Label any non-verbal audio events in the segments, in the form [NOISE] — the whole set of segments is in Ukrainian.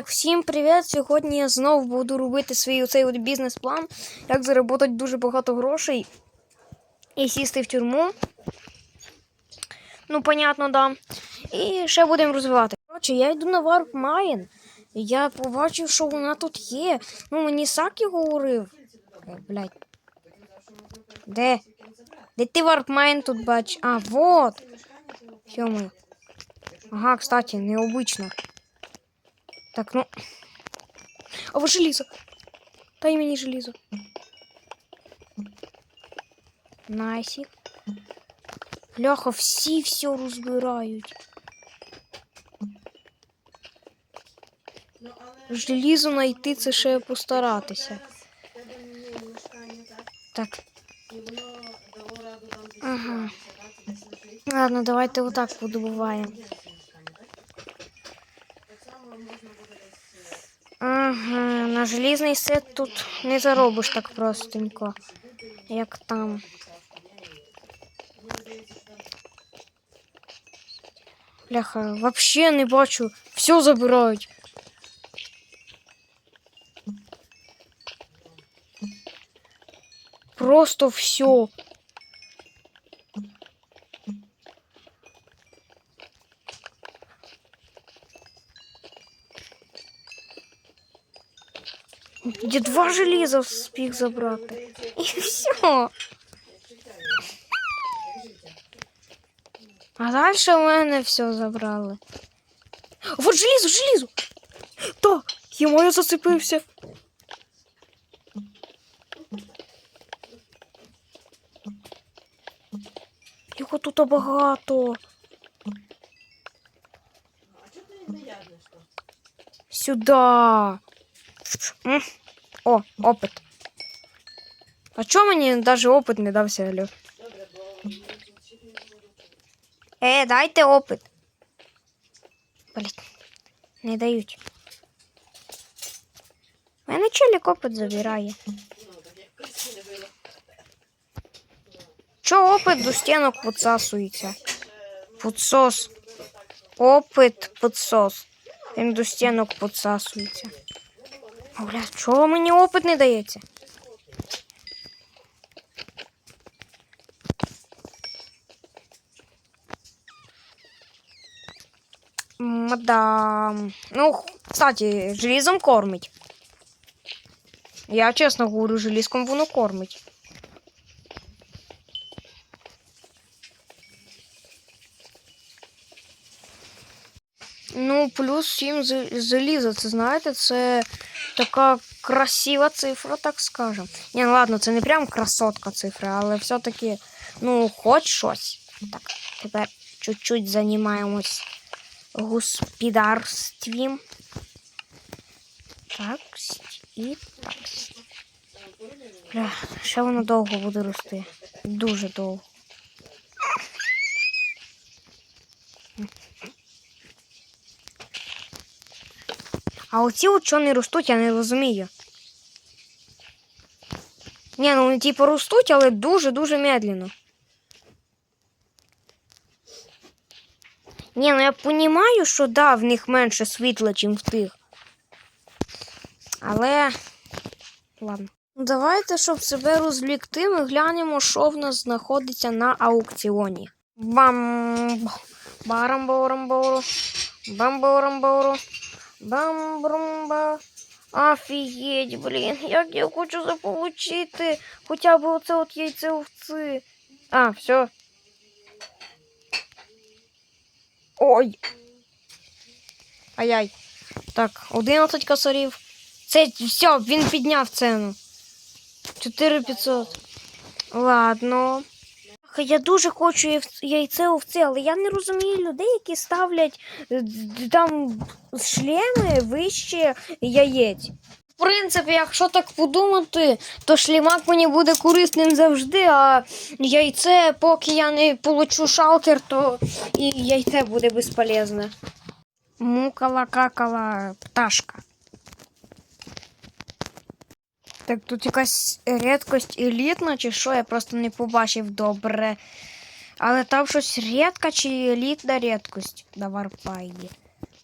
Так, всім привіт! Сьогодні я знову буду робити свій оцей от бізнес-план, як заробити дуже багато грошей і сісти в тюрму. Ну, понятно, да. І ще будемо розвивати. Коротше, я йду на Warp Mine. Я побачив, що вона тут є. Ну, мені Сакі говорив. Блядь. Де? Де ти Warp Mine тут бачиш? А, вот. Йому. Ага, кстати, необычно. Так, ну. А вот железо. Дай мені железо. Найсік. Бляха, всі все розбирають. Желізо знайти це ще постаратися. Так. Ага. Ладно, давайте отак подобуваємо. На желізний сет тут не заробиш так простенько, як там. Бляха, вообще не бачу. Все забирають. Просто все. Де два желіза встиг забрати. І все. А далі в мене все забрали. Вот желізо, желізо! Так, йому я зацепився. Його тут багато. Сюда. О, опит. А чому мені навіть опит не дався, алло? Е, дайте опит. Блять, не дають. Мене челік опит забирає. Чо опит до стінок підсасується? Підсос. Опит підсос. Він до стінок підсасується. Бля, чого мені опит не дається? Мадам. Ну, кстати, желізом кормить. Я чесно говорю, желізком воно кормить. Ну, плюс 7 з- заліза, це знаєте, це така красива цифра, так скажем. Ні, ну ладно, це не прям красотка цифра, але все-таки, ну, хоч щось. Так, тепер чуть-чуть займаємось господарством. Так, і так. Бля, ще воно довго буде рости. Дуже довго. А оці от що не ростуть, я не розумію. Ні, ну вони типу ростуть, але дуже-дуже медленно. Ні, ну я розумію, що да, в них менше світла, ніж в тих. Але. Ладно. Ну, Давайте, щоб себе розвлікти, ми глянемо, що в нас знаходиться на аукціоні. Бам. Барамборамбору. Бамборамбору. Бамбрумба. Офігеть, блін, як я хочу заполучити хоча б оце от яйце овці. А, все. Ой. Ай-яй. Так, 11 косарів. Це все, він підняв ціну. 4500. Ладно. Ах, Я дуже хочу яйце овці, але я не розумію людей, які ставлять е, там шлеми вище яєць. В принципі, якщо так подумати, то шлімак мені буде корисним завжди, а яйце, поки я не получу шалкер, то і яйце буде безполезне. Мукала какала пташка. Так тут якась рідкость елітна, чи що, я просто не побачив добре. Але там щось рідка чи елітна рідкость на варпайді.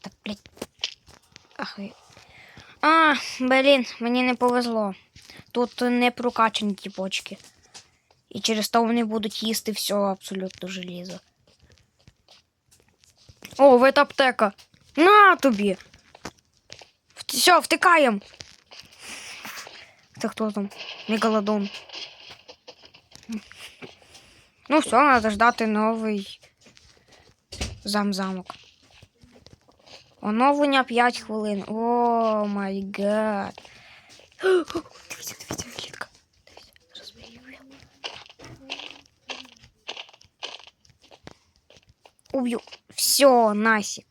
Так, блядь. Ах, А, блін, мені не повезло. Тут не прокачані ті почки. І через то вони будуть їсти все абсолютно желізо. О, вид аптека. На тобі. Все, втикаємо. Це хто там? Мегалодон. Ну все, треба ждати новий замзамок. Оновлення 5 хвилин. О май гад. Дивіться, дивіться, клітка. Дивіться, розберігаю. Уб'ю. Все, насік.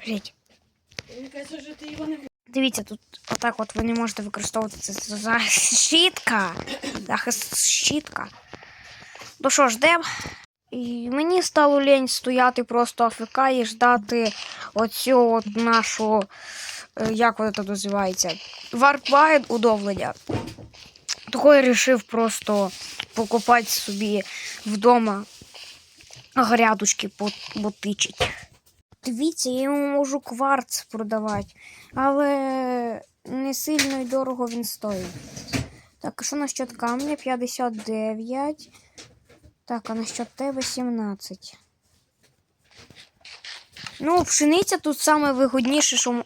Глядь. Дивіться, тут отак от ви не можете використовувати це за щітка. Захист щітка. Ну що ж, де? І мені стало лень стояти просто АФК і ждати оцю от нашу, е, як вона тут називається, варпвайн удовлення. Я вирішив просто покупати собі вдома грядочки потичить. Дивіться, я йому можу кварц продавати, але не сильно й дорого він стоїть. Так, а що насчет камня? 59. Так, а насчет тебе 17. Ну, пшениця тут саме вигодніше, що.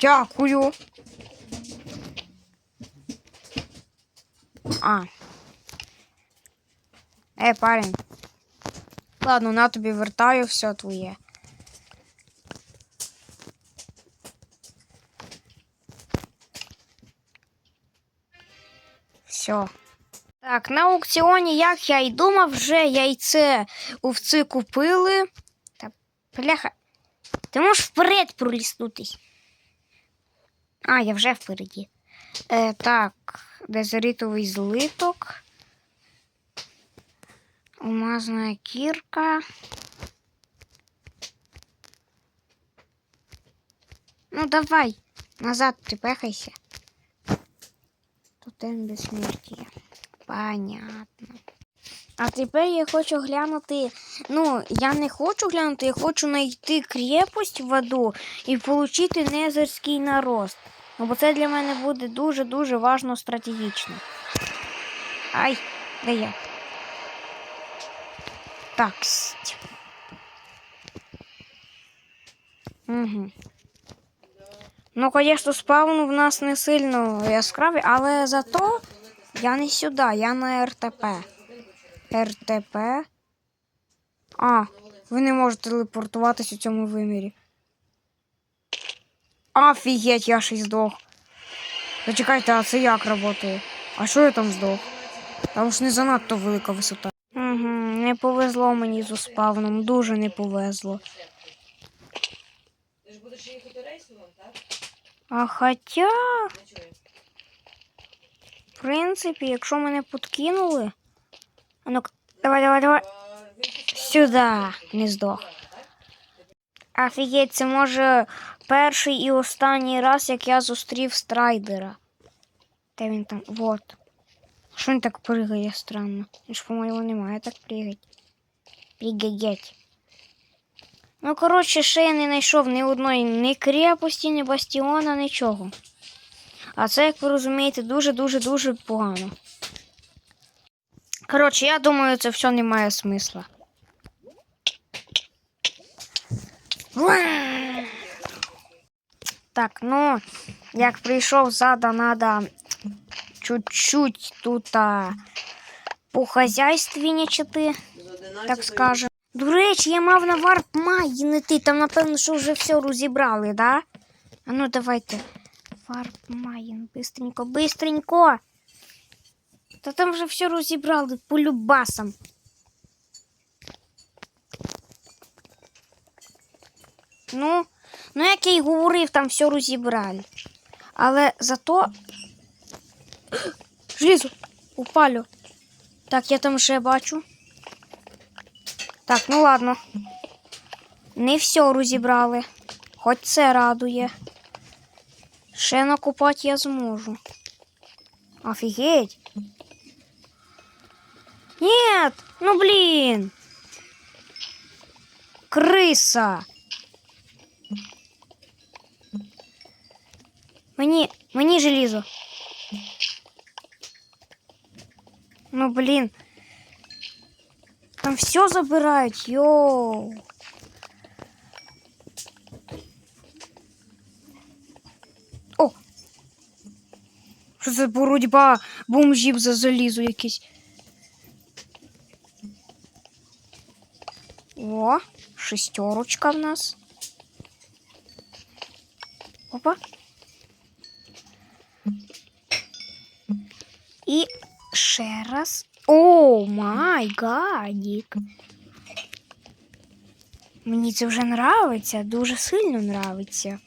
Дякую. А. Е, парень. Ладно, на тобі вертаю все твоє. Все. Так, на аукціоні, як я й думав, вже яйце овці купили. Та бляха. Ти можеш вперед проліснутись. А, я вже впереді. Е, так, дезеритовий злиток. Алмазная кирка. Ну давай, назад ты пехайся. Тотем безсмертия. Понятно. А тепер я хочу глянути. Ну, я не хочу глянути, я хочу знайти крепость в аду і отримати незерський нарост. Ну, бо це для мене буде дуже-дуже важно стратегічно. Ай, де я? Так. Угу. Ну, звісно, спавн в нас не сильно яскравий, але зато я не сюди, я на РТП. РТП. А, ви не можете телепортуватись у цьому вимірі. Офігеть, я ще й здох. Зачекайте, а це як працює? А що я там здох? Там ж не занадто велика висота. Повезло мені з успавном, дуже не повезло. Ти ж будеш їхати рейсом, так? А хоча, в принципі, якщо мене подкинули. А ну давай, давай, давай. Сюди не здох. Офігеть, це може перший і останній раз, як я зустрів страйдера. Де він там? Вот. Що він так пригає странно? Він ж, по-моєму, не має так пригати. Пригагять. Ну, коротше, ще я не знайшов ні одної ні крепості, ні бастіона, нічого. А це, як ви розумієте, дуже-дуже дуже погано. Коротше, я думаю, це все не має смисла. Так, ну, як прийшов зада, надо чуть-чуть тут а, з 11 так скажем. До речі, я мав на варп майнити, там, напевно, що вже все розібрали, да? А ну давайте. Варп майн, бистренько, бистренько. Та там вже все розібрали по любасам. Ну, ну як я й говорив, там все розібрали. Але зато. [GASPS] Желізо, упалю. Так, я там ще бачу. Так, ну ладно. Не все розібрали. Хоч це радує. Ще накопати я зможу. Офігеть. Нет, ну блін. криса. Мені, мені желізо. Ну, блін. Там все забирають, йоу. О! Що це боротьба бомжів за залізо якесь? О, шестерочка в нас. Опа. І ще раз. О, май гадік. Мені це вже нравиться, дуже сильно нравиться.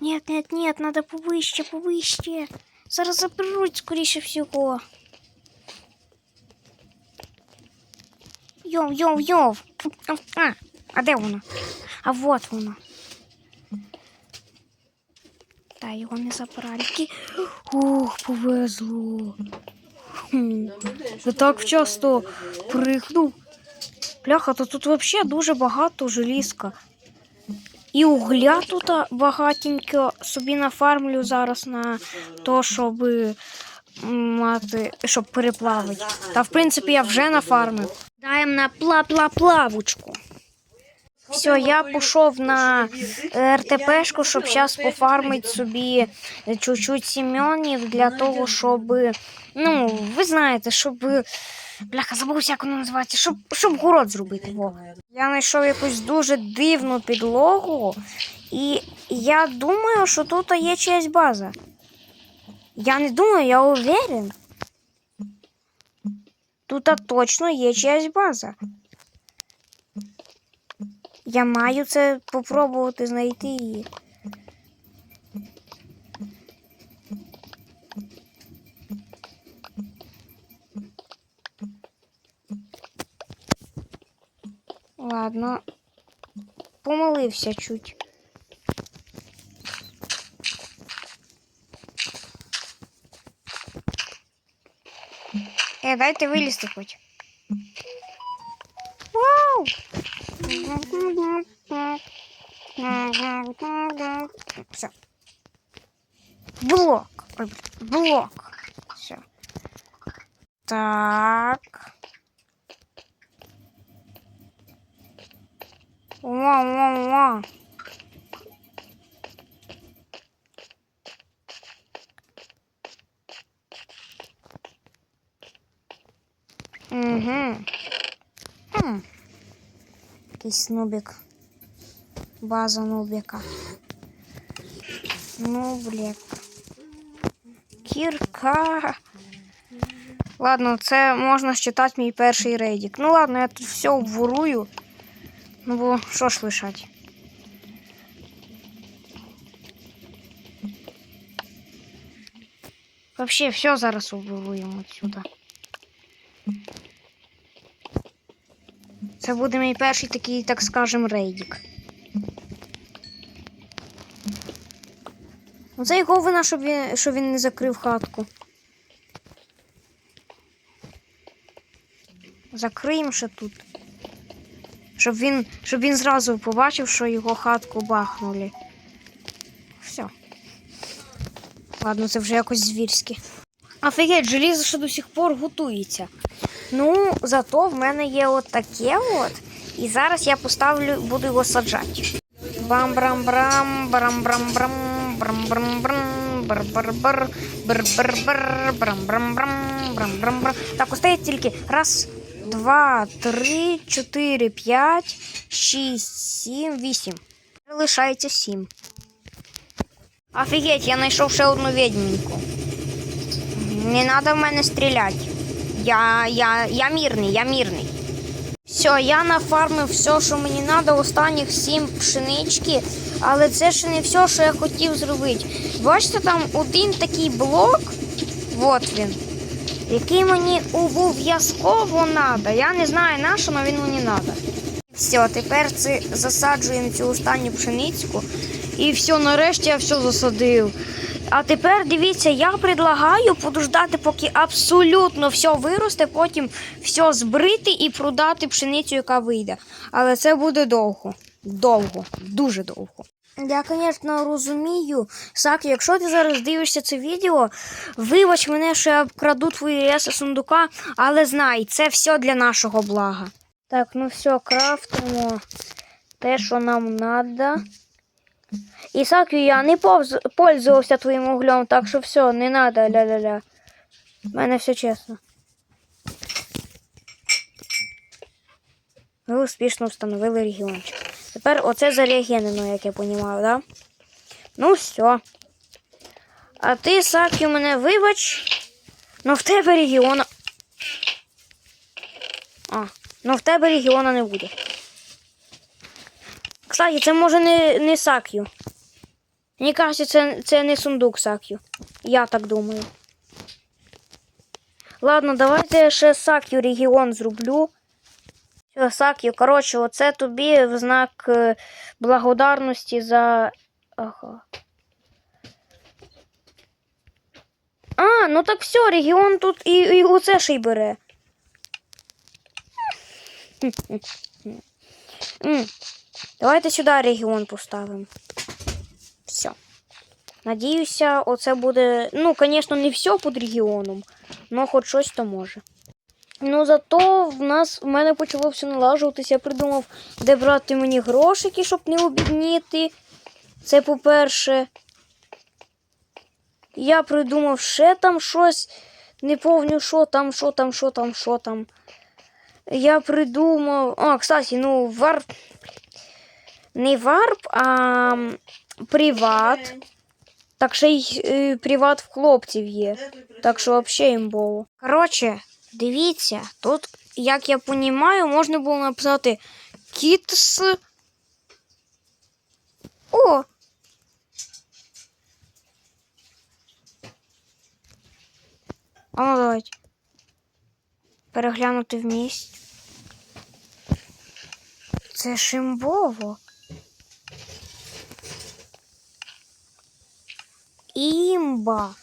Нет, нет, нет, надо повище, повище. Зараз заберуть, скоріше всього. Йов, йов, йов. А, а де воно? А вот воно. Та його не забрали. Ух, повезло. Я так вчасно пригнув. Бляха, то тут взагалі дуже багато желізка. І угля тут багатенько собі нафармлю зараз на то, щоб мати, щоб переплавити. Та в принципі я вже нафармив. Даємо на пла-пла-плавочку. Все, я пішов на е, РТПшку, щоб зараз пофармити собі чуть-чуть сім'янів для того, щоб, ну, ви знаєте, щоб. Бляха, забувся, як воно називається, щоб, щоб город зробити. Во. Я знайшов якусь дуже дивну підлогу, і я думаю, що тут є чиясь база. Я не думаю, я уверен. Тут точно є чиясь база. Я маю це попробувати знайти її. Ладно. Помилився чуть. Е, дайте вилізти хоч. Все. Блок. Блок. Все. Так. Ва-ва-ва. Угу. Хм. Якийсь нубик. База нубика. Нублік. Кірка. Ладно, це можна считати мій перший рейдик. Ну ладно, я тут все обворую. Ну бо що ж лишать? Вообще все зараз обворуємо отсюда. Це буде мій перший такий, так скажем, рейдик. Оце його вина, щоб він, що він не закрив хатку. Закриємо ще тут. Щоб він, щоб він зразу побачив, що його хатку бахнули. Все. Ладно, це вже якось звірське. Офігеть, желізо ще до сих пор готується. Ну, зато в мене є от таке от. І зараз я поставлю, буду його саджати. Бам-брам-брам, барам-брам-брам, брам-брам-брам, бар-бар-бар, бар-бар-бар, брам-брам-брам, брам-брам-брам. Так, остається тільки раз, два, три, чотири, п'ять, шість, сім, вісім. Лишається сім. Офігеть, я знайшов ще одну відьміньку. Не треба в мене стріляти. Я, я, я мирний, я мирний. Все, я нафармив все, що мені треба, останніх сім пшенички, але це ще не все, що я хотів зробити. Бачите, там один такий блок, от він, який мені обов'язково треба. Я не знаю на що, але він мені треба. Все, тепер це засаджуємо цю останню пшеницьку. І все, нарешті я все засадив. А тепер дивіться, я предлагаю подождати, поки абсолютно все виросте, потім все збрити і продати пшеницю, яка вийде. Але це буде довго. Довго, дуже довго. Я, звісно, розумію. Сак, якщо ти зараз дивишся це відео, вибач мене, що я вкраду твої реси сундука, але знай, це все для нашого блага. Так, ну все, крафтимо те, що нам треба. Ісаку, я не повз... пользувався твоїм углем, так що все, не треба, ля-ля-ля. У мене все чесно. Ви успішно встановили регіончик. Тепер оце зарегенено, як я понімаю, да? Ну все. А ти, Сакі, мене вибач. Ну в тебе регіона. А, ну в тебе регіона не буде. Кстати, це може не, не Сак'ю. Мені кажеться, це, це не сундук Сак'ю. Я так думаю. Ладно, давайте я ще Сак'ю регіон зроблю. Все, Сак'ю, коротше, оце тобі в знак е, благодарності за. Ага. А, ну так все, регіон тут і, і оце ще й бере. М. Давайте сюди регіон поставимо. Все. Надіюся, оце буде. Ну, звісно, не все під регіоном, але хоч щось то може. Ну, зато в нас в мене почало все налажуватися. Я придумав, де брати мені грошики, щоб не обідніти. Це по-перше. Я придумав ще там щось. Не помню, що там, що там, що там, що там. Я придумав. А, кстати, ну, варп. Не варп, а приват. Так ще й е, приват в хлопців є. Так що взагалі імбово. Коротше, дивіться, тут, як я понімаю, можна було написати кітс. О! А ну давайте. Переглянути вмість. Це шимбово. Імба.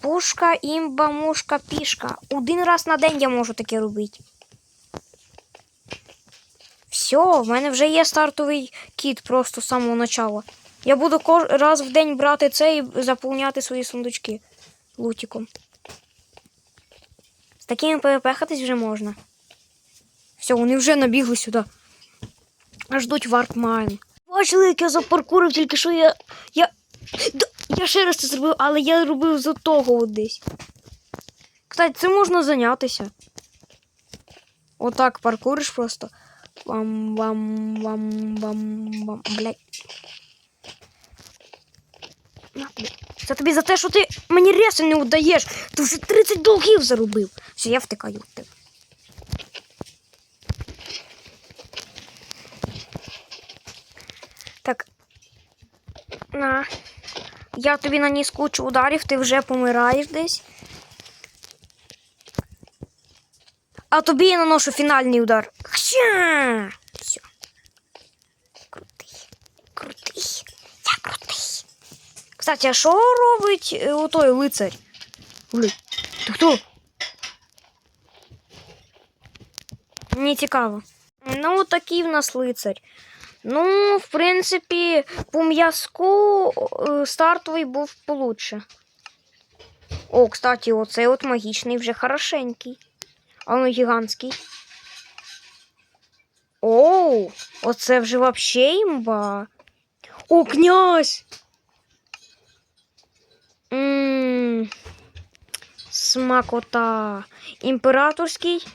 Пушка, імба, мушка, пішка. Один раз на день я можу таке робити. Все, в мене вже є стартовий кіт просто з самого начала. Я буду раз в день брати це і заповняти свої сундучки лутіком. З такими перепехатись вже можна. Все, вони вже набігли сюди. А ждуть варпмайн. Бачили, як я запаркурив, тільки що я. Я. Да, я ще раз це зробив, але я робив за того десь. Кстати, це можна зайнятися. Отак паркуриш просто. бам бам бам бам бам Блядь. На тобі. Це тобі за те, що ти мені реси не удаєш. Ти вже 30 долгів заробив. Все, я втикаю в тебе. Так. На. Я тобі наніс кучу ударів, ти вже помираєш десь. А тобі я наношу фінальний удар. Хща! Все. Крутий. Крутий. Я крутий. Кстати, а що робить е, отой лицарь? Ой, ти хто? Мені цікаво. Ну, такий в нас лицарь. Ну, в принципі, по м'язку е, стартовий був получше. О, кстати, оцей от магічний вже хорошенький. А ну гігантський. Оу, оце вже вообще імба. О, князь! Ммм. Смакота. Імператорський.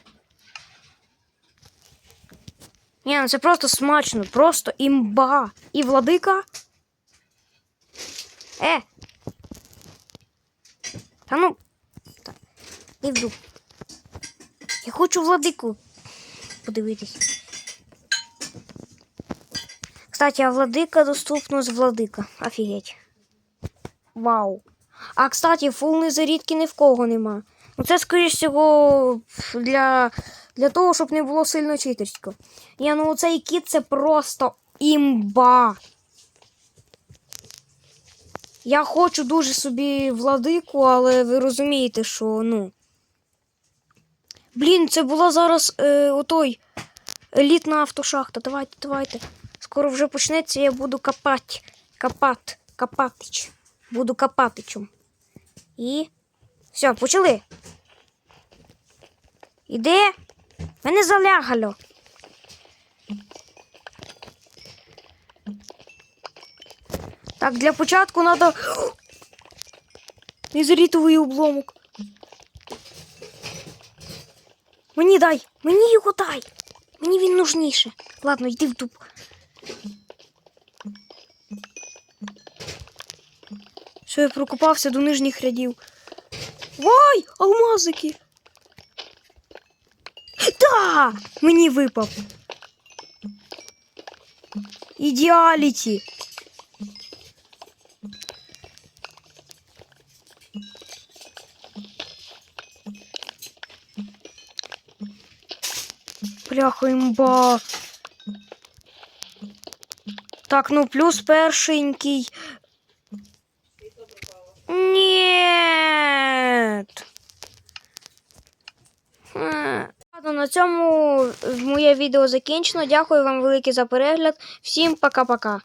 Ні, ну це просто смачно, просто імба. І владика. Е. Та ну. Та. Іду. Я хочу владику подивитись. Кстати, а владика доступно з владика. Офігеть. Вау. А, кстати, фул незарідки ні в кого нема. Ну це, скоріш всього, для, для того, щоб не було сильно читерсько. Я ну цей кіт це просто імба. Я хочу дуже собі владику, але ви розумієте, що ну. Блін, це була зараз е, отой елітна автошахта. Давайте, давайте. Скоро вже почнеться, я буду копати. Копати. Копатич. Буду копатичем. І. Все, почали. Іде? Мене залягало. Так, для початку треба. Незрітовий обломок. Мені дай, мені його дай. Мені він нужніше. Ладно, йди в дуб. Все, я прокопався до нижніх рядів. Вай, алмазики. Да! Мені випав. Ідеаліті. Бляха імба. Так, ну плюс першенький. Моє відео закінчено. Дякую вам велике за перегляд. Всім пока-пока.